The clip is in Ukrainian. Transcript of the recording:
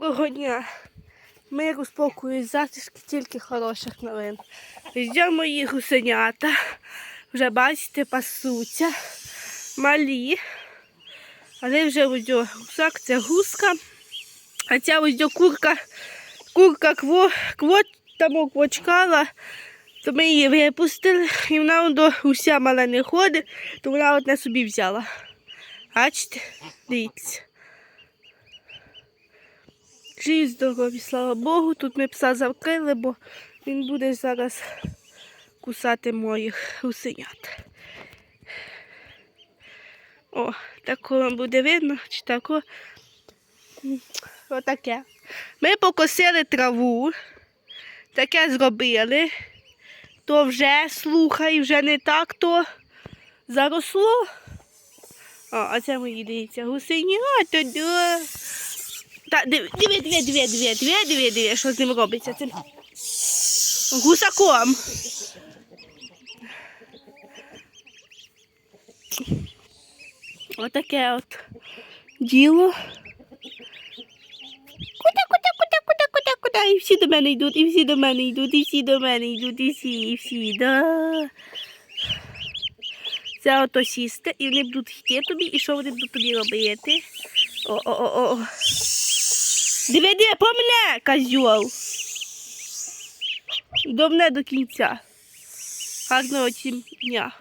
Доброго дня. Миру, спокою, і затишки, тільки хороших новин. Йдемо мої гусенята. Вже бачите, пасуться. Малі. Але вже ось гусак, це гуска. А ця ось курка, курка кво, кво, там квочкала, то ми її випустили, і вона до уся мала не ходить, то вона одне собі взяла. Бачите? Дивіться. Живі здорові, слава Богу. Тут ми пса закрили, бо він буде зараз кусати моїх гусенят. О, тако буде видно, чи тако. Отаке. Ми покосили траву, таке зробили, то вже слухай, вже не так то заросло. О, а це мої дивіться, гусенята, да. Та, диви, диви, диви, диви, диви, диви, диви, диви, що з ним робиться. Цим гусаком. Отаке от діло. Куди, куди, куди, куди, куди, куди? І всі до мене йдуть, і всі до мене йдуть, і всі до мене йдуть, і всі, і всі, да. Це ото сісти, і вони будуть йти тобі, і що вони будуть тобі робити? О-о-о-о. Диви, по мене, козьол. До мене до кінця. Гарного дня.